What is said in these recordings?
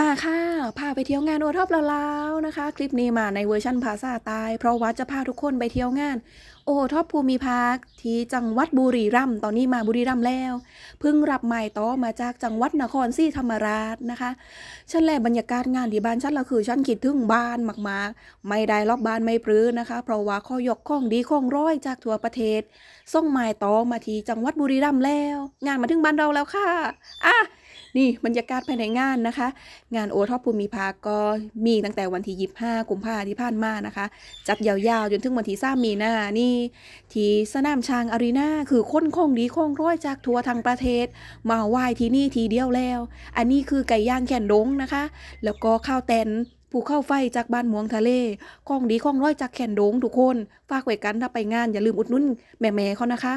มาค่ะพาไปเที่ยวงานโอท็อปลาวๆนะคะ คลิปนี้มาในเวอร์ชันภาษาใตายเพราะว่าจะพาทุกคนไปเที่ยวงาน โอท็อปภูมิภาคที่จังหวัดบุรีรัมย์ตอนนี้มาบุรีรัมย์แล้วเพิ่งรับใหม่ต่อมาจากจังหวัดนครศรีธรรมราชนะคะฉันแลบรรยากาศงานที่บ้านฉันละคือฉันคิดถึงบ้านมากๆ ไม่ได้รอบบ้านไม่ปรื้อนะคะ เพราะว่าข้อยกข้องดีข้องร้อยจากทั่วประเทศส่งหมายต่อมาที่จังหวัดบุรีรัมย์แล้ว งานมาถึงบ้านเราแล้วค่ะอะ นี่บรรยากาศภายในงานนะคะ งานโอท็อปภูมิภาคก็มีตั้งแต่วันที่ 25 กุมภาพันธ์ที่ผ่านมานะคะ จัดยาวๆ จนถึงวันที่3มีนานี่ที่สนามช้างอารีนาคือคนคงดีคงร้อยจากทั่วทั้งประเทศ มาไหว้ที่นี่ทีเดียวแล้ว อันนี้คือไก่ย่างแข่นดงนะคะ แล้วก็ข้าวแตนผูเข้าไฟจากบ้านหมวงทะเลของดีของร้อยจากแข่นดงทุกคน ฝากไว้กันถ้าไปงานอย่าลืมอุดหนุนแม่ๆเขานะคะ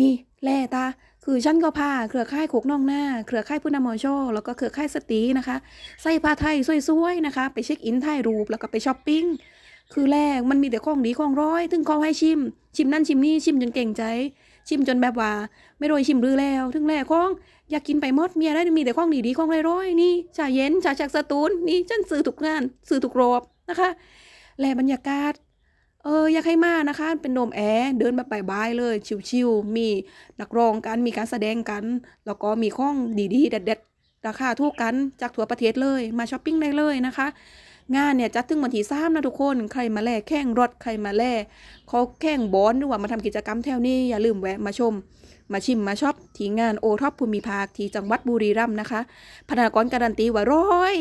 นี่แล่ตา คือฉันก็พาเครือข่ายโขกน้องหน้า เครือข่ายพุทธมอชอแล้วก็เครือข่ายสตีนะคะ ใส่ผ้าไทยสวยๆนะคะ ไปเช็คอินถ่ายรูปแล้วก็ไปช้อปปิ้ง คือแรกมันมีแต่ของดีของร้อยถึงเขาให้ชิม ชิมนั่นชิมนี่ชิมจนเก่งใจ ชิมจนแบบว่า ไม่โรยชิมรือแล้ว ถึงแรกของอยากกินไปหมดเมีอะไรมีแต่ของดีๆของร้อยๆนี่ชาเย็นชาจากสตูลนี่ฉันซื้อทุกงานซื้อทุกรอบนะคะ แลบรรยากาศ เอออยากให้มานะคะ เป็นโดมแอร์เดินแบบบายๆเลย ชิวๆมีนักร้องกันมีการแสดงกัน แล้วก็มีของดีๆเด็ดๆราคาถูกกันจากทั่วประเทศเลยมาช้อปปิ้งได้เลยนะคะ งานเนี่ยจัดถึงวันที่สามนะทุกคนใครมาแล่แข่งรถใครมาแล่เขาแข่งบอลหรือว่ามาทำกิจกรรมแถวนี้อย่าลืมแวะมาชม มาชิมมาช็อปที่งานโอท็อปภูมิภาคที่จังหวัดบุรีรัมย์นะคะพนักงานการันตีว่าร้อย